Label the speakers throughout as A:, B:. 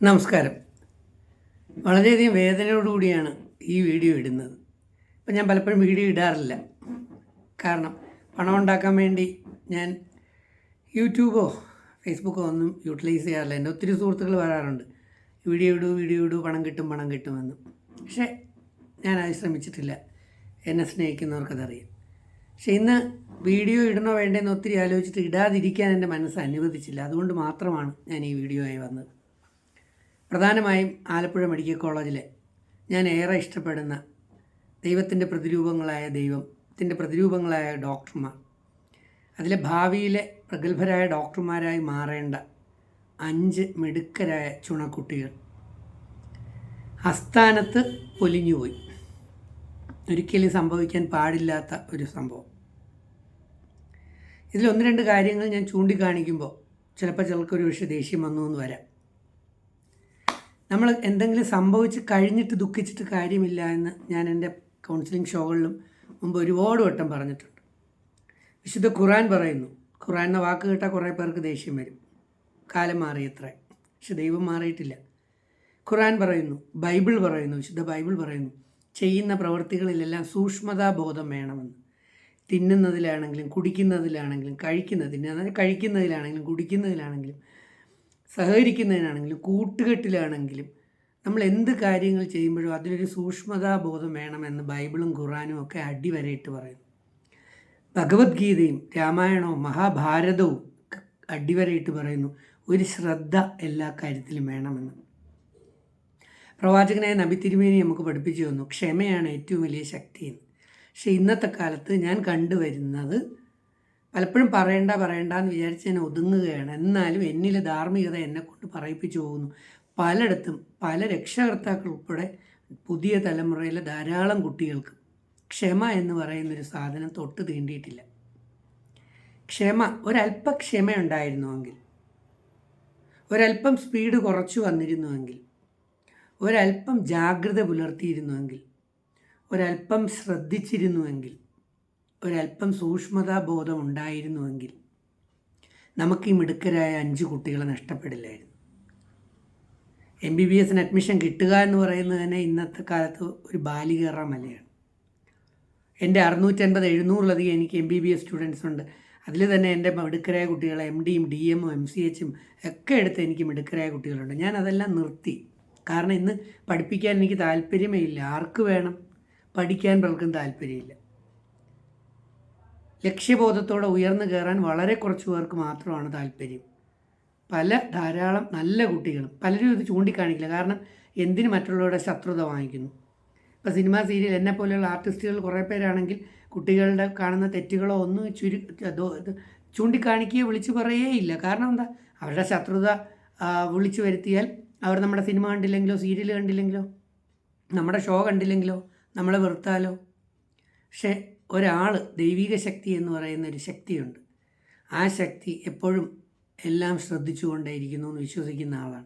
A: നമസ്കാരം. വളരെയധികം വേദനയോടുകൂടിയാണ് ഈ വീഡിയോ ഇടുന്നത്. ഇപ്പം ഞാൻ പലപ്പോഴും വീഡിയോ ഇടാറില്ല. കാരണം പണം ഉണ്ടാക്കാൻ വേണ്ടി ഞാൻ യൂട്യൂബോ ഫേസ്ബുക്കോ ഒന്നും യൂട്ടിലൈസ് ചെയ്യാറില്ല. എന്റെ ഒത്തിരി സുഹൃത്തുക്കൾ വരാറുണ്ട്. വീഡിയോ ഇടൂ വീഡിയോ ഇടൂ പണം കിട്ടും പണം കിട്ടുമെന്ന്. പക്ഷേ ഞാൻ അത് ശ്രമിച്ചിട്ടില്ല. എന്നെ സ്നേഹിക്കുന്നവർക്കതറിയാം. പക്ഷെ ഇന്ന് വീഡിയോ ഇടണോ വേണ്ടെന്ന് ഒത്തിരി ആലോചിച്ചിട്ട് ഇടാതിരിക്കാൻ എന്റെ മനസ്സ് അനുവദിച്ചില്ല. അതുകൊണ്ട് മാത്രമാണ് ഞാൻ ഈ വീഡിയോ ആയി വന്നത്. പ്രധാനമായും ആലപ്പുഴ മെഡിക്കൽ കോളേജിലെ ഞാൻ ഏറെ ഇഷ്ടപ്പെടുന്ന ദൈവത്തിന്റെ പ്രതിരൂപങ്ങളായ ദൈവത്തിന്റെ പ്രതിരൂപങ്ങളായ ഡോക്ടർമാർ. അതിലെ ഭാവിയിലെ പ്രഗത്ഭരായ ഡോക്ടർമാരായി മാറേണ്ട അഞ്ച് മിടുക്കരായ ചുണക്കുട്ടികൾ. അസ്ഥാനത്ത് പൊലിഞ്ഞുപോയി ഒരിക്കലും സംഭവിക്കാൻ പാടില്ലാത്ത ഒരു സംഭവം. ഇതിൽ ഒന്ന് രണ്ട് കാര്യങ്ങൾ ഞാൻ ചൂണ്ടിക്കാണിക്കുമ്പോൾ ചിലപ്പോൾ ചിലർക്കൊരു പക്ഷേ ദേഷ്യം വന്നു എന്ന് വരാം. നമ്മൾ എന്തെങ്കിലും സംഭവിച്ച് കഴിഞ്ഞിട്ട് ദുഃഖിച്ചിട്ട് കാര്യമില്ല എന്ന് ഞാൻ എന്റെ കൗൺസിലിംഗ് ഷോകളിലും മുമ്പ് ഒരുപാട് വട്ടം പറഞ്ഞിട്ടുണ്ട്. വിശുദ്ധ ഖുറാൻ പറയുന്നു ഖുറാൻ എന്ന വാക്ക് കേട്ടാൽ കുറേ പേർക്ക് ദേഷ്യം വരും. കാലം മാറിയത്ര പക്ഷെ ദൈവം മാറിയിട്ടില്ല. ഖുറാൻ പറയുന്നു ബൈബിൾ പറയുന്നു വിശുദ്ധ ബൈബിൾ പറയുന്നു ചെയ്യുന്ന പ്രവൃത്തികളിലെല്ലാം സൂക്ഷ്മതാബോധം വേണമെന്ന്. തിന്നുന്നതിലാണെങ്കിലും കുടിക്കുന്നതിലാണെങ്കിലും കഴിക്കുന്നതിന് അതായത് കഴിക്കുന്നതിലാണെങ്കിലും കുടിക്കുന്നതിലാണെങ്കിലും സഹകരിക്കുന്നതിനാണെങ്കിലും കൂട്ടുകെട്ടിലാണെങ്കിലും നമ്മൾ എന്ത് കാര്യങ്ങൾ ചെയ്യുമ്പോഴും അതിലൊരു സൂക്ഷ്മതാബോധം വേണമെന്ന് ബൈബിളും ഖുറാനും ഒക്കെ അടിവരയിട്ട് പറയുന്നു. ഭഗവത്ഗീതയും രാമായണവും മഹാഭാരതവും അടിവരയിട്ട് പറയുന്നു ഒരു ശ്രദ്ധ എല്ലാ കാര്യത്തിലും വേണമെന്ന്. പ്രവാചകനായ നബി തിരുമേനി നമുക്ക് പഠിപ്പിച്ചു തന്നു ക്ഷമയാണ് ഏറ്റവും വലിയ ശക്തി എന്ന് പക്ഷേ ഇന്നത്തെ കാലത്ത് ഞാൻ കണ്ടുവരുന്നത് പലപ്പോഴും പറയണ്ട പറയണ്ട എന്ന് വിചാരിച്ച് ഞാൻ ഒതുങ്ങുകയാണ്. എന്നാലും എന്നിലെ ധാർമ്മികത എന്നെ കൊണ്ട് പറയിപ്പിച്ചു പോകുന്നു. പലയിടത്തും പല രക്ഷകർത്താക്കൾ ഉൾപ്പെടെ പുതിയ തലമുറയിലെ ധാരാളം കുട്ടികൾക്ക് ക്ഷമ എന്ന് പറയുന്നൊരു സാധനം തൊട്ട് തീണ്ടിയിട്ടില്ല. ക്ഷമ ഒരല്പ ക്ഷമയുണ്ടായിരുന്നുവെങ്കിൽ ഒരല്പം സ്പീഡ് കുറച്ചു വന്നിരുന്നുവെങ്കിൽ ഒരല്പം ജാഗ്രത പുലർത്തിയിരുന്നുവെങ്കിൽ ഒരല്പം ശ്രദ്ധിച്ചിരുന്നുവെങ്കിൽ ഒരല്പം സൂക്ഷ്മതാബോധം ഉണ്ടായിരുന്നുവെങ്കിൽ നമുക്ക് ഈ മിടുക്കരായ അഞ്ച് കുട്ടികളെ നഷ്ടപ്പെടില്ലായിരുന്നു. എം ബി ബി എസിന് അഡ്മിഷൻ കിട്ടുക എന്ന് പറയുന്നത് തന്നെ ഇന്നത്തെ കാലത്ത് ഒരു ബാലികേറ മലയാണ്. എന്റെ അറുന്നൂറ്റൻപത് എഴുന്നൂറിലധികം എനിക്ക് M B B S students ഉണ്ട്. അതിൽ തന്നെ എന്റെ മിടുക്കരായ കുട്ടികളെ എം ഡിയും ഡി എമ്മും എം സി എച്ചും ഒക്കെ എടുത്ത് എനിക്ക് മിടുക്കരായ കുട്ടികളുണ്ട്. ഞാൻ അതെല്ലാം നിർത്തി. കാരണം ഇന്ന് പഠിപ്പിക്കാൻ എനിക്ക് താല്പര്യമേ ഇല്ല. ആർക്ക് വേണം? പഠിക്കാൻ പലർക്കും താല്പര്യമില്ല. ലക്ഷ്യബോധത്തോടെ ഉയർന്നു കയറാൻ വളരെ കുറച്ച് പേർക്ക് മാത്രമാണ് താല്പര്യം. പല ധാരാളം നല്ല കുട്ടികളും പലരും ഇത് ചൂണ്ടിക്കാണിക്കില്ല. കാരണം എന്തിന് മറ്റുള്ളവരുടെ ശത്രുത വാങ്ങിക്കുന്നു? ഇപ്പോൾ സിനിമ സീരിയൽ എന്നെ പോലെയുള്ള ആർട്ടിസ്റ്റുകൾ കുറേ പേരാണെങ്കിൽ കുട്ടികളുടെ കാണുന്ന തെറ്റുകളോ ഒന്നും ചുരു ചൂണ്ടിക്കാണിക്കുകയോ വിളിച്ചു പറയുകയേ ഇല്ല. കാരണം എന്താ? അവരുടെ ശത്രുത വിളിച്ചു വരുത്തിയാൽ അവർ നമ്മുടെ സിനിമ കണ്ടില്ലെങ്കിലോ സീരിയൽ കണ്ടില്ലെങ്കിലോ നമ്മുടെ ഷോ കണ്ടില്ലെങ്കിലോ നമ്മളെ വെറുത്താലോ? പക്ഷേ ഒരാൾ ദൈവിക ശക്തി എന്ന് പറയുന്ന ഒരു ശക്തിയുണ്ട്. ആ ശക്തി എപ്പോഴും എല്ലാം ശ്രദ്ധിച്ചുകൊണ്ടേയിരിക്കുന്നു എന്ന് വിശ്വസിക്കുന്ന ആളാണ്.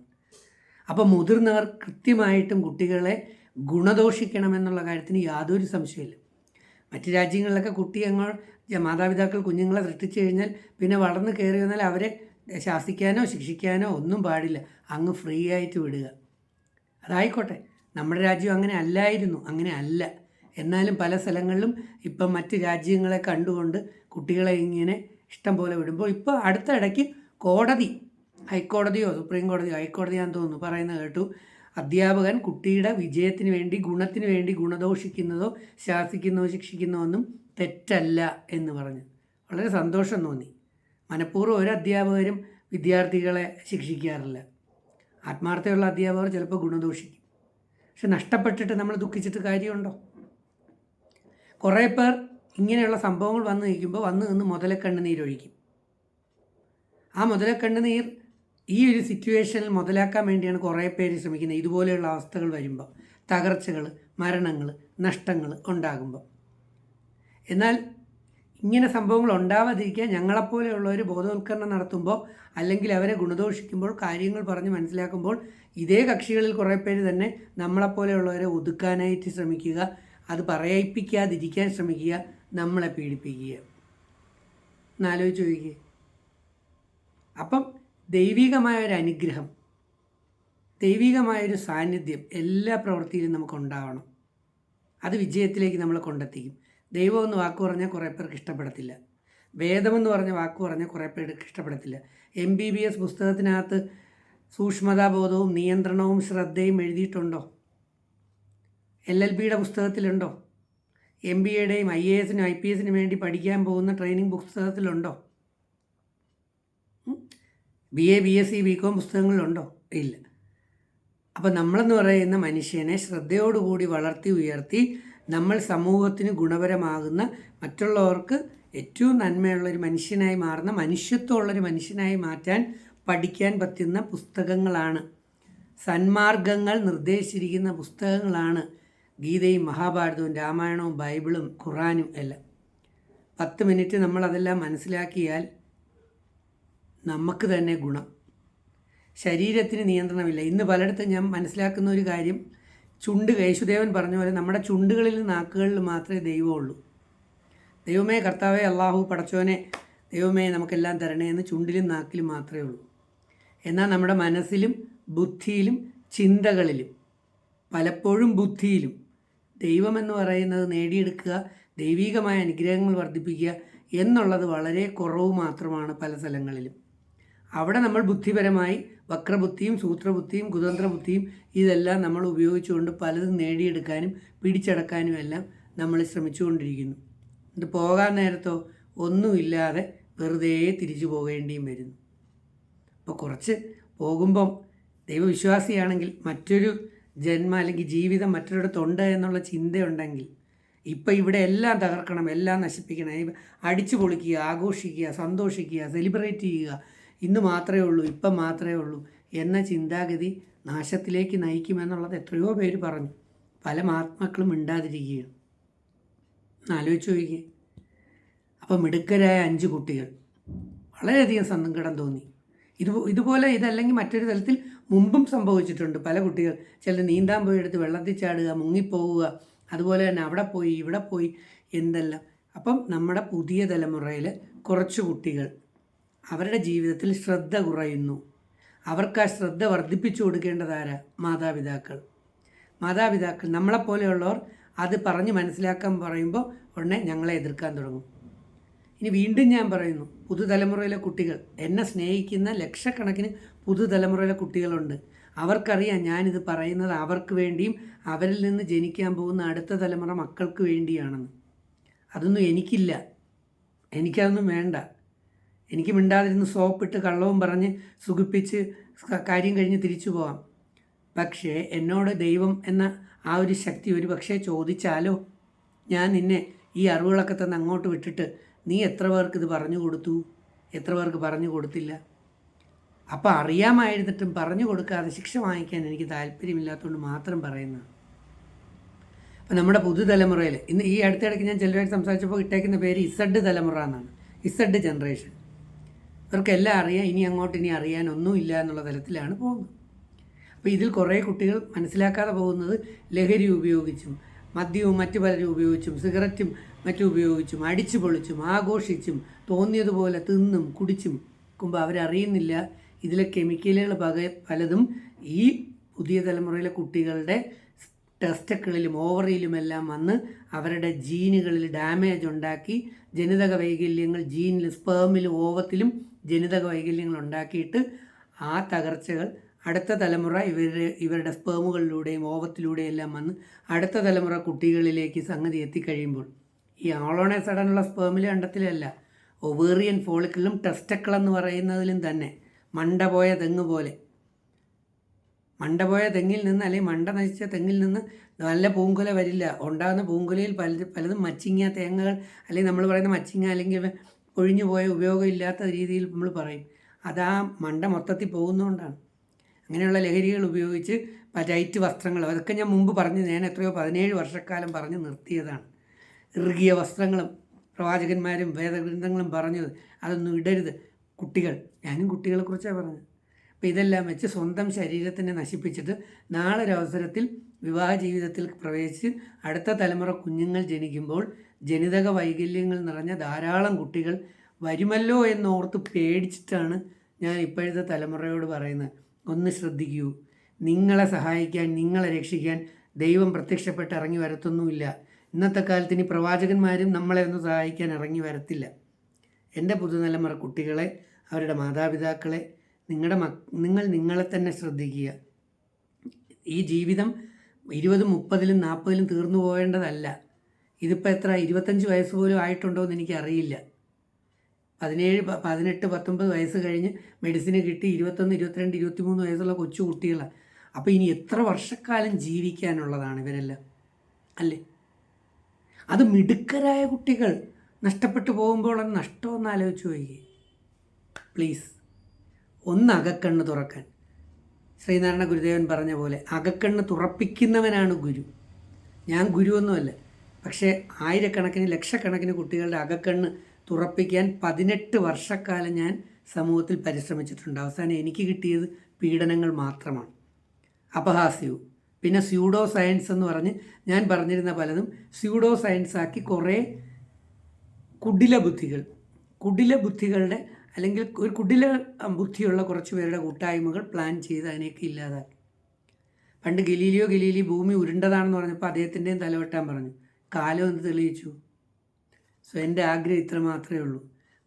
A: അപ്പോൾ മുതിർന്നവർ കൃത്യമായിട്ടും കുട്ടികളെ ഗുണദോഷിക്കണമെന്നുള്ള കാര്യത്തിന് യാതൊരു സംശയമില്ല. മറ്റ് രാജ്യങ്ങളിലൊക്കെ കുട്ടിയങ്ങൾ മാതാപിതാക്കൾ കുഞ്ഞുങ്ങളെ സൃഷ്ടിച്ചു കഴിഞ്ഞാൽ പിന്നെ വളർന്നു കയറി വന്നാൽ അവരെ ശാസിക്കാനോ ശിക്ഷിക്കാനോ ഒന്നും പാടില്ല. അങ്ങ് ഫ്രീ ആയിട്ട് വിടുക. അതായിക്കോട്ടെ. നമ്മുടെ രാജ്യം അങ്ങനെ അല്ലായിരുന്നു. അങ്ങനെ അല്ല. എന്നാലും പല സ്ഥലങ്ങളിലും ഇപ്പം മറ്റ് രാജ്യങ്ങളെ കണ്ടുകൊണ്ട് കുട്ടികളെ ഇങ്ങനെ ഇഷ്ടം പോലെ വിടുമ്പോൾ ഇപ്പോൾ അടുത്ത ഇടയ്ക്ക് കോടതി ഹൈക്കോടതിയോ സുപ്രീം കോടതിയോ ഹൈക്കോടതിയാന്ന് തോന്നുന്നു പറയുന്നത് കേട്ടു. അധ്യാപകൻ കുട്ടിയുടെ വിജയത്തിന് വേണ്ടി ഗുണത്തിന് വേണ്ടി ഗുണദോഷിക്കുന്നതോ ശാസിക്കുന്നതോ ശിക്ഷിക്കുന്നതോ ഒന്നും തെറ്റല്ല എന്ന് പറഞ്ഞു. വളരെ സന്തോഷം തോന്നി. മനഃപൂർവം ഒരു അധ്യാപകരും വിദ്യാർത്ഥികളെ ശിക്ഷിക്കാറില്ല. ആത്മാർത്ഥതയുള്ള അധ്യാപകർ ചിലപ്പോൾ ഗുണദോഷിക്കും. പക്ഷെ നഷ്ടപ്പെട്ടിട്ട് നമ്മൾ ദുഃഖിച്ചിട്ട് കാര്യമുണ്ടോ? കുറേ പേർ ഇങ്ങനെയുള്ള സംഭവങ്ങൾ വന്നു നിൽക്കുമ്പോൾ വന്ന് നിന്ന് മുതലക്കണ്ണുനീരൊഴിക്കും ആ മുതലക്കണ്ണുനീർ ഈ ഒരു സിറ്റുവേഷനിൽ മുതലാക്കാൻ വേണ്ടിയാണ് കുറേ പേര് ശ്രമിക്കുന്നത്. ഇതുപോലെയുള്ള അവസ്ഥകൾ വരുമ്പോൾ തകർച്ചകൾ മരണങ്ങൾ നഷ്ടങ്ങൾ ഉണ്ടാകുമ്പോൾ എന്നാൽ ഇങ്ങനെ സംഭവങ്ങൾ ഉണ്ടാവാതിരിക്കാൻ ഞങ്ങളെപ്പോലെയുള്ളവർ ബോധവൽക്കരണം നടത്തുമ്പോൾ അല്ലെങ്കിൽ അവരെ ഗുണദോഷിക്കുമ്പോൾ കാര്യങ്ങൾ പറഞ്ഞ് മനസ്സിലാക്കുമ്പോൾ ഇതേ കക്ഷികളിൽ കുറേ പേര് തന്നെ നമ്മളെപ്പോലെയുള്ളവരെ ഒതുക്കാനായിട്ട് ശ്രമിക്കുക. അത് പറയിപ്പിക്കാതിരിക്കാൻ ശ്രമിക്കുക നമ്മളെ പീഡിപ്പിക്കുക. എന്നാലോചിച്ച് ചോദിക്കുക അപ്പം ദൈവികമായ ഒരു അനുഗ്രഹം ദൈവികമായൊരു സാന്നിധ്യം എല്ലാ പ്രവൃത്തിയിലും നമുക്ക് ഉണ്ടാവണം. അത് വിജയത്തിലേക്ക് നമ്മളെ കൊണ്ടെത്തിക്കും. ദൈവം എന്ന് വാക്ക് പറഞ്ഞാൽ കുറേ പേർക്ക് ഇഷ്ടപ്പെടത്തില്ല. വേദമെന്ന് പറഞ്ഞ വാക്ക് പറഞ്ഞാൽ കുറേ പേർക്ക് ഇഷ്ടപ്പെടത്തില്ല. എം ബി ബി എസ് പുസ്തകത്തിനകത്ത് സൂക്ഷ്മതാബോധവും നിയന്ത്രണവും ശ്രദ്ധയും എഴുതിയിട്ടുണ്ടോ? എൽ എൽ ബിയുടെ പുസ്തകത്തിലുണ്ടോ? എം ബി എയുടെയും ഐ എ എസിനും ഐ പി എസിനും വേണ്ടി പഠിക്കാൻ പോകുന്ന training പുസ്തകത്തിലുണ്ടോ? B A B S C B com പുസ്തകങ്ങളിലുണ്ടോ? ഇല്ല. അപ്പോൾ നമ്മളെന്ന് പറയുന്ന മനുഷ്യനെ ശ്രദ്ധയോടുകൂടി വളർത്തി ഉയർത്തി നമ്മൾ സമൂഹത്തിന് ഗുണപരമാകുന്ന മറ്റുള്ളവർക്ക് ഏറ്റവും നന്മയുള്ളൊരു മനുഷ്യനായി മാറുന്ന മനുഷ്യത്വമുള്ളൊരു മനുഷ്യനായി മാറ്റാൻ പഠിക്കാൻ പറ്റുന്ന പുസ്തകങ്ങളാണ്. സന്മാർഗങ്ങൾ നിർദ്ദേശിച്ചിരിക്കുന്ന പുസ്തകങ്ങളാണ്. ഗീതയും മഹാഭാരതവും രാമായണവും ബൈബിളും ഖുറാനും എല്ലാം. പത്ത് മിനിറ്റ് നമ്മൾ അതെല്ലാം മനസ്സിലാക്കിയാൽ നമുക്ക് തന്നെ ഗുണം. ശരീരത്തിന് നിയന്ത്രണമില്ല. ഇന്ന് പലയിടത്തും ഞാൻ മനസ്സിലാക്കുന്ന ഒരു കാര്യം ചുണ്ട് യേശുദേവൻ പറഞ്ഞ പോലെ നമ്മുടെ ചുണ്ടുകളിലും നാക്കുകളിൽ മാത്രമേ ദൈവമുള്ളൂ ദൈവമേ കർത്താവേ അള്ളാഹു പടച്ചോനെ ദൈവമേ നമുക്കെല്ലാം തരണേ എന്ന് ചുണ്ടിലും നാക്കിലും മാത്രമേ ഉള്ളൂ. എന്നാൽ നമ്മുടെ മനസ്സിലും ബുദ്ധിയിലും ചിന്തകളിലും പലപ്പോഴും ബുദ്ധിയിലും ദൈവമെന്ന് പറയുന്നത് നേടിയെടുക്കുക ദൈവികമായ അനുഗ്രഹങ്ങൾ വർദ്ധിപ്പിക്കുക എന്നുള്ളത് വളരെ കുറവ് മാത്രമാണ് പല സ്ഥലങ്ങളിലും. അവിടെ നമ്മൾ ബുദ്ധിപരമായി വക്രബുദ്ധിയും സൂത്രബുദ്ധിയും കുതന്ത്രബുദ്ധിയും ഇതെല്ലാം നമ്മൾ ഉപയോഗിച്ചുകൊണ്ട് പലതും നേടിയെടുക്കാനും പിടിച്ചടക്കാനും എല്ലാം നമ്മൾ ശ്രമിച്ചുകൊണ്ടിരിക്കുന്നു. എന്നിട്ട് പോകാൻ നേരത്തോ ഒന്നുമില്ലാതെ വെറുതെ തിരിച്ചു പോകേണ്ടിയും വരുന്നു. അപ്പോൾ കുറച്ച് പോകുമ്പം ദൈവവിശ്വാസിയാണെങ്കിൽ മറ്റൊരു ജന്മ അല്ലെങ്കിൽ ജീവിതം മറ്റൊരിടത്തുണ്ട് എന്നുള്ള ചിന്തയുണ്ടെങ്കിൽ ഇപ്പം ഇവിടെ എല്ലാം തകർക്കണം എല്ലാം നശിപ്പിക്കണം അടിച്ചു പൊളിക്കുക ആഘോഷിക്കുക സന്തോഷിക്കുക സെലിബ്രേറ്റ് ചെയ്യുക. ഇന്ന് മാത്രമേ ഉള്ളൂ ഇപ്പം മാത്രമേ ഉള്ളൂ എന്ന ചിന്താഗതി നാശത്തിലേക്ക് നയിക്കുമെന്നുള്ളത് എത്രയോ പേര് പറഞ്ഞു. പല മഹാത്മാക്കളും മിണ്ടാതിരിക്കുകയാണ്. ആലോചിച്ച് നോക്കിയേ അപ്പം മിടുക്കരായ അഞ്ച് കുട്ടികൾ. വളരെയധികം സങ്കടം തോന്നി. ഇത് ഇതുപോലെ ഇതല്ലെങ്കിൽ മറ്റൊരു തലത്തിൽ മുമ്പും സംഭവിച്ചിട്ടുണ്ട്. പല കുട്ടികൾ ചിലർ നീന്താൻ പോയി എടുത്ത് വെള്ളത്തിൽ ചാടുക മുങ്ങിപ്പോവുക അതുപോലെ തന്നെ അവിടെ പോയി ഇവിടെ പോയി എന്തെല്ലാം. അപ്പം നമ്മുടെ പുതിയ തലമുറയിൽ കുറച്ച് കുട്ടികൾ അവരുടെ ജീവിതത്തിൽ ശ്രദ്ധ കുറയുന്നു. അവർക്ക് ആ ശ്രദ്ധ വർദ്ധിപ്പിച്ചു കൊടുക്കേണ്ടതാരാ മാതാപിതാക്കൾ. മാതാപിതാക്കൾ നമ്മളെപ്പോലെയുള്ളവർ അത് പറഞ്ഞ് മനസ്സിലാക്കാൻ പറയുമ്പോൾ ഉടനെ ഞങ്ങളെ എതിർക്കാൻ തുടങ്ങും. ഇനി വീണ്ടും ഞാൻ പറയുന്നു പുതുതലമുറയിലെ കുട്ടികൾ എന്നെ സ്നേഹിക്കുന്ന ലക്ഷക്കണക്കിന് പുതുതലമുറയിലെ കുട്ടികളുണ്ട്. അവർക്കറിയാം ഞാനിത് പറയുന്നത് അവർക്ക് വേണ്ടിയും അവരിൽ നിന്ന് ജനിക്കാൻ പോകുന്ന അടുത്ത തലമുറ മക്കൾക്ക് വേണ്ടിയാണെന്ന്. അതൊന്നും എനിക്കില്ല. എനിക്കതൊന്നും വേണ്ട. എനിക്ക് മിണ്ടാതിരുന്ന് സോപ്പിട്ട് കള്ളവും പറഞ്ഞ് സുഖിപ്പിച്ച് കാര്യം കഴിഞ്ഞ് തിരിച്ചു പോവാം. പക്ഷേ എന്നോട് ദൈവം എന്ന ആ ഒരു ശക്തി ഒരു പക്ഷേ ചോദിച്ചാലോ? ഞാൻ നിന്നെ ഈ അറിവുകളൊക്കെ തന്നെ അങ്ങോട്ട് വിട്ടിട്ട് നീ എത്ര പേർക്ക് ഇത് പറഞ്ഞു കൊടുത്തു? എത്ര പേർക്ക് പറഞ്ഞു കൊടുത്തില്ല? അപ്പോൾ അറിയാമായിരുന്നിട്ടും പറഞ്ഞു കൊടുക്കാതെ ശിക്ഷ വാങ്ങിക്കാൻ എനിക്ക് താല്പര്യമില്ലാത്തതുകൊണ്ട് മാത്രം പറയുന്നതാണ് അപ്പം നമ്മുടെ പുതുതലമുറയിൽ ഇന്ന് ഈ അടുത്തിടയ്ക്ക് ഞാൻ ചിലരായിട്ട് സംസാരിച്ചപ്പോൾ ഇട്ടേക്കുന്ന പേര് ഇസഡ് തലമുറ എന്നാണ്. Z generation. ഇവർക്കെല്ലാം അറിയാം ഇനി അങ്ങോട്ട് ഇനി അറിയാനൊന്നുമില്ല എന്നുള്ള തലത്തിലാണ് പോകുന്നത്. അപ്പോൾ ഇതിൽ കുറേ കുട്ടികൾ മനസ്സിലാക്കാതെ പോകുന്നത് ലഹരി ഉപയോഗിച്ചും മദ്യവും മറ്റു പലരും ഉപയോഗിച്ചും സിഗരറ്റും മറ്റും ഉപയോഗിച്ചും അടിച്ചു പൊളിച്ചും ആഘോഷിച്ചും തോന്നിയതുപോലെ തിന്നും കുടിച്ചും ക്കുമ്പോൾ അവരറിയുന്നില്ല. ഇതിലെ കെമിക്കലുകൾ പക പലതും ഈ പുതിയ തലമുറയിലെ കുട്ടികളുടെ ടെസ്റ്റക്കിളിലും ഓവറിയിലുമെല്ലാം വന്ന് അവരുടെ ജീനുകളിൽ ഡാമേജ് ഉണ്ടാക്കി ജനിതക വൈകല്യങ്ങൾ ജീനിൽ സ്പേമിലും ഓവത്തിലും ജനിതക വൈകല്യങ്ങൾ ഉണ്ടാക്കിയിട്ട് ആ തകർച്ചകൾ അടുത്ത തലമുറ ഇവരുടെ ഇവരുടെ സ്പേമുകളിലൂടെയും ഓവത്തിലൂടെയും എല്ലാം വന്ന് അടുത്ത തലമുറ കുട്ടികളിലേക്ക് സംഗതി എത്തിക്കഴിയുമ്പോൾ ഈ ആളോണെ സടനുള്ള സ്പേമിലെ അണ്ടത്തിലല്ല ഒവേറിയൻ ഫോളിക്കിലും ടെസ്റ്റക്കിൾ എന്ന് പറയുന്നതിലും തന്നെ മണ്ട പോയ തെങ്ങ് പോലെ. മണ്ട പോയ തെങ്ങിൽ നിന്ന് അല്ലെങ്കിൽ മണ്ട നശിച്ച തെങ്ങിൽ നിന്ന് നല്ല പൂങ്കുല വരില്ല. ഉണ്ടാകുന്ന പൂങ്കുലയിൽ പല പലതും മച്ചിങ്ങ തേങ്ങകൾ അല്ലെങ്കിൽ നമ്മൾ പറയുന്ന മച്ചിങ്ങ അല്ലെങ്കിൽ ഒഴിഞ്ഞു പോയ ഉപയോഗമില്ലാത്ത രീതിയിൽ നമ്മൾ പറയും. അതാ മണ്ട മൊത്തത്തിൽ പോകുന്നതുകൊണ്ടാണ്. അങ്ങനെയുള്ള ലഹരികൾ ഉപയോഗിച്ച് ടൈറ്റ് വസ്ത്രങ്ങൾ അതൊക്കെ ഞാൻ മുമ്പ് പറഞ്ഞു ഞാൻ എത്രയോ പതിനേഴ് വർഷക്കാലം പറഞ്ഞ് നിർത്തിയതാണ്. ഇറുകിയ വസ്ത്രങ്ങളും പ്രവാചകന്മാരും വേദഗ്രന്ഥങ്ങളും പറഞ്ഞത് അതൊന്നും ഇടരുത്. കുട്ടികൾ ഞാനും കുട്ടികളെക്കുറിച്ചാണ് പറഞ്ഞത്. അപ്പോൾ ഇതെല്ലാം വെച്ച് സ്വന്തം ശരീരത്തിനെ നശിപ്പിച്ചിട്ട് നാളെ ഒരു അവസരത്തിൽ വിവാഹ ജീവിതത്തിൽ പ്രവേശിച്ച് അടുത്ത തലമുറ കുഞ്ഞുങ്ങൾ ജനിക്കുമ്പോൾ ജനിതക വൈകല്യങ്ങൾ നിറഞ്ഞ ധാരാളം കുട്ടികൾ വരുമല്ലോ എന്നോർത്ത് പേടിച്ചിട്ടാണ് ഞാൻ ഇപ്പോഴത്തെ തലമുറയോട് പറയുന്നത്. ഒന്ന് ശ്രദ്ധിക്കൂ. നിങ്ങളെ സഹായിക്കാൻ നിങ്ങളെ രക്ഷിക്കാൻ ദൈവം പ്രത്യക്ഷപ്പെട്ട് ഇറങ്ങി വരത്തൊന്നുമില്ല. ഇന്നത്തെ കാലത്ത് ഇനി പ്രവാചകന്മാരും നമ്മളെ ഒന്ന് സഹായിക്കാൻ ഇറങ്ങി വരത്തില്ല. എന്റെ പുതുതലമുറ കുട്ടികളെ അവരുടെ മാതാപിതാക്കളെ നിങ്ങളുടെ മക് നിങ്ങൾ നിങ്ങളെ തന്നെ ശ്രദ്ധിക്കുക. ഈ ജീവിതം ഇരുപതും മുപ്പതിലും നാൽപ്പതിലും തീർന്നു പോകേണ്ടതല്ല. ഇതിപ്പോൾ എത്ര? ഇരുപത്തഞ്ച് വയസ്സ് പോലും ആയിട്ടുണ്ടോ എന്ന് എനിക്കറിയില്ല. പതിനേഴ് പതിനെട്ട് പത്തൊമ്പത് വയസ്സ് കഴിഞ്ഞ് മെഡിസിന് കിട്ടി ഇരുപത്തൊന്ന് ഇരുപത്തിരണ്ട് ഇരുപത്തിമൂന്ന് വയസ്സുള്ള കൊച്ചു കുട്ടികളാണ് അപ്പോൾ ഇനി എത്ര വർഷക്കാലം ജീവിക്കാനുള്ളതാണ് ഇവരെല്ലാം? അല്ലേ? അത് മിടുക്കരായ കുട്ടികൾ നഷ്ടപ്പെട്ടു പോകുമ്പോൾ അത് നഷ്ടമെന്ന് ആലോചിച്ച് പോയി പ്ലീസ് ഒന്ന് അകക്കണ്ണ് തുറക്കാൻ. ശ്രീനാരായണ ഗുരുദേവൻ പറഞ്ഞ പോലെ അകക്കണ്ണ് തുറപ്പിക്കുന്നവനാണ് ഗുരു. ഞാൻ ഗുരുവൊന്നുമല്ല. പക്ഷേ ആയിരക്കണക്കിന് ലക്ഷക്കണക്കിന് കുട്ടികളുടെ അകക്കണ്ണ് തുറപ്പിക്കാൻ പതിനെട്ട് വർഷക്കാലം ഞാൻ സമൂഹത്തിൽ പരിശ്രമിച്ചിട്ടുണ്ട്. അവസാനം എനിക്ക് കിട്ടിയത് പീഡനങ്ങൾ മാത്രമാണ്. അപഹാസ്യവും. പിന്നെ സ്യൂഡോ സയൻസ് എന്ന് പറഞ്ഞ് ഞാൻ പറഞ്ഞിരുന്ന പലതും സ്യൂഡോ സയൻസ് ആക്കി കുറേ കുടില ബുദ്ധികൾ. കുടില ബുദ്ധികളുടെ അല്ലെങ്കിൽ ഒരു കുടില ബുദ്ധിയുള്ള കുറച്ച് പേരുടെ കൂട്ടായ്മകൾ പ്ലാൻ ചെയ്ത് അതിനെയൊക്കെ ഇല്ലാതാക്കി. പണ്ട് ഗലീലിയോ ഗലീലി ഭൂമി ഉരുണ്ടതാണെന്ന് പറഞ്ഞപ്പോൾ അദ്ദേഹത്തിന്റെയും തലവെട്ടാൻ പറഞ്ഞു. കാലം എന്ത് തെളിയിച്ചു? സോ എന്റെ ആഗ്രഹം ഇത്ര മാത്രമേ ഉള്ളൂ.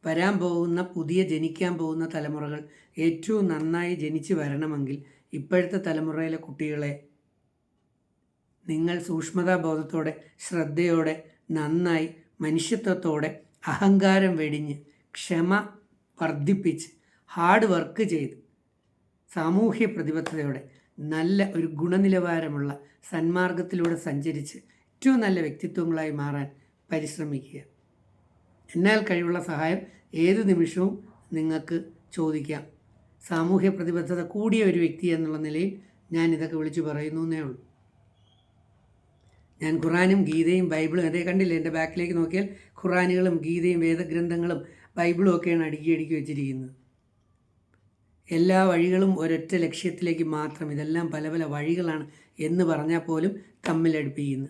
A: വരാൻ പോകുന്ന പുതിയ ജനിക്കാൻ പോകുന്ന തലമുറകൾ ഏറ്റവും നന്നായി ജനിച്ച് വരണമെങ്കിൽ ഇപ്പോഴത്തെ തലമുറയിലെ കുട്ടികളെ നിങ്ങൾ സൂക്ഷ്മതാബോധത്തോടെ ശ്രദ്ധയോടെ നന്നായി മനുഷ്യത്വത്തോടെ അഹങ്കാരം വെടിഞ്ഞ് ക്ഷമ വർദ്ധിപ്പിച്ച് ഹാർഡ് വർക്ക് ചെയ്ത് സാമൂഹ്യ പ്രതിബദ്ധതയോടെ നല്ല ഒരു ഗുണനിലവാരമുള്ള സന്മാർഗത്തിലൂടെ സഞ്ചരിച്ച് ഏറ്റവും നല്ല വ്യക്തിത്വങ്ങളായി മാറാൻ പരിശ്രമിക്കുക. എന്നാൽ കഴിവുള്ള സഹായം ഏത് നിമിഷവും നിങ്ങൾക്ക് ചോദിക്കാം. സാമൂഹ്യ പ്രതിബദ്ധത കൂടിയ ഒരു വ്യക്തി എന്നുള്ള നിലയിൽ ഞാൻ ഇതൊക്കെ വിളിച്ചു പറയുന്നു എന്നേ ഉള്ളൂ. ഞാൻ ഖുറാനും ഗീതയും ബൈബിളും അതേ കണ്ടില്ലേ എന്റെ ബാക്കിലേക്ക് നോക്കിയാൽ ഖുറാനുകളും ഗീതയും വേദഗ്രന്ഥങ്ങളും ബൈബിളും ഒക്കെയാണ് അടുക്കി അടുക്കി വെച്ചിരിക്കുന്നത്. എല്ലാ വഴികളും ഒരൊറ്റ ലക്ഷ്യത്തിലേക്ക് മാത്രം ഇതെല്ലാം പല പല വഴികളാണ് എന്ന് പറഞ്ഞാൽ പോലും തമ്മിലടുപ്പിക്കുന്നു.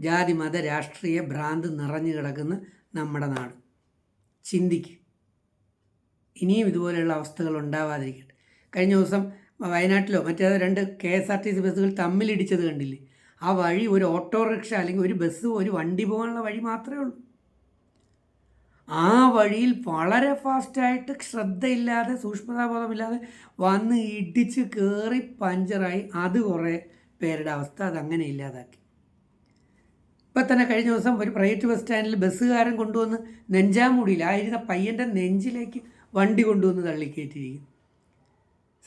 A: ജാതി മത രാഷ്ട്രീയ ഭ്രാന്ത് നിറഞ്ഞു കിടക്കുന്ന നമ്മുടെ നാട്. ചിന്തിക്ക്. ഇനിയും ഇതുപോലെയുള്ള അവസ്ഥകൾ ഉണ്ടാവാതിരിക്കട്ടെ. കഴിഞ്ഞ ദിവസം വയനാട്ടിലോ മറ്റേ രണ്ട് K S R T C ബസ്സുകൾ തമ്മിലിടിച്ചത് കണ്ടില്ലേ? ആ വഴി ഒരു ഓട്ടോറിക്ഷ അല്ലെങ്കിൽ ഒരു ബസ് ഒരു വണ്ടി പോകാനുള്ള വഴി മാത്രമേ ഉള്ളൂ. ആ വഴിയിൽ വളരെ ഫാസ്റ്റായിട്ട് ശ്രദ്ധയില്ലാതെ സൂക്ഷ്മതാബോധമില്ലാതെ വന്ന് ഇടിച്ച് കയറി പഞ്ചറായി അത് കുറേ പേരുടെ അവസ്ഥ. അതങ്ങനെ ഇല്ലാതാക്കി. ഇപ്പം തന്നെ കഴിഞ്ഞ ദിവസം ഒരു പ്രൈവറ്റ് ബസ് സ്റ്റാൻഡിൽ ബസ്സുകാരൻ കൊണ്ടുവന്ന് നെഞ്ചാമുടിയിൽ ആയിരുന്ന പയ്യന്റെ നെഞ്ചിലേക്ക് വണ്ടി കൊണ്ടുവന്ന് തള്ളിക്കയറ്റിയിരിക്കുന്നു.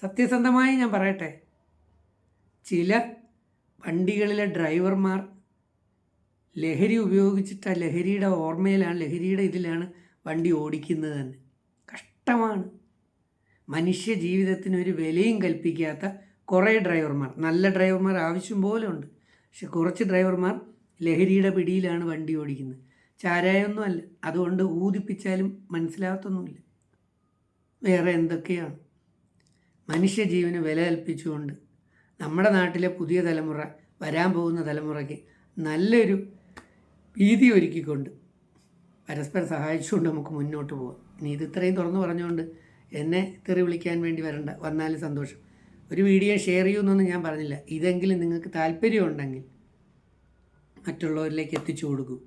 A: സത്യസന്ധമായി ഞാൻ പറയട്ടെ ചില വണ്ടികളിലെ ഡ്രൈവർമാർ ലഹരി ഉപയോഗിച്ചിട്ട് ആ ലഹരിയുടെ ഓർമ്മയിലാണ് ലഹരിയുടെ ഇതിലാണ് വണ്ടി ഓടിക്കുന്നത് തന്നെ. കഷ്ടമാണ്. മനുഷ്യ ജീവിതത്തിന് ഒരു വിലയും കൽപ്പിക്കാത്ത കുറേ ഡ്രൈവർമാർ നല്ല ഡ്രൈവർമാർ ആവശ്യം പോലെ ഉണ്ട്. പക്ഷെ കുറച്ച് ഡ്രൈവർമാർ ലഹരിയുടെ പിടിയിലാണ് വണ്ടി ഓടിക്കുന്നത്. ചാരായൊന്നും അല്ല. അതുകൊണ്ട് ഊതിപ്പിച്ചാലും മനസ്സിലാകത്തൊന്നുമില്ല. വേറെ എന്തൊക്കെയാണ്? മനുഷ്യജീവന് വില കൽപ്പിച്ചുകൊണ്ട് നമ്മുടെ നാട്ടിലെ പുതിയ തലമുറ വരാൻ പോകുന്ന തലമുറയ്ക്ക് നല്ലൊരു ഭീതി ഒരുക്കിക്കൊണ്ട് പരസ്പരം സഹായിച്ചുകൊണ്ട് നമുക്ക് മുന്നോട്ട് പോകാം ഇനി ഇത് ഇത്രയും തുറന്നു പറഞ്ഞുകൊണ്ട് എന്നെ തെറി വിളിക്കാൻ വേണ്ടി വരണ്ട. വന്നാലും സന്തോഷം. ഒരു വീഡിയോ ഷെയർ ചെയ്യുമെന്നൊന്നും ഞാൻ പറഞ്ഞില്ല. ഇതെങ്കിലും നിങ്ങൾക്ക് താല്പര്യമുണ്ടെങ്കിൽ മറ്റുള്ളവരിലേക്ക് എത്തിച്ചു കൊടുക്കൂ.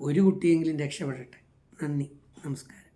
A: ഒരു കുട്ടിയെങ്കിലും രക്ഷപ്പെടട്ടെ. നന്ദി. നമസ്കാരം.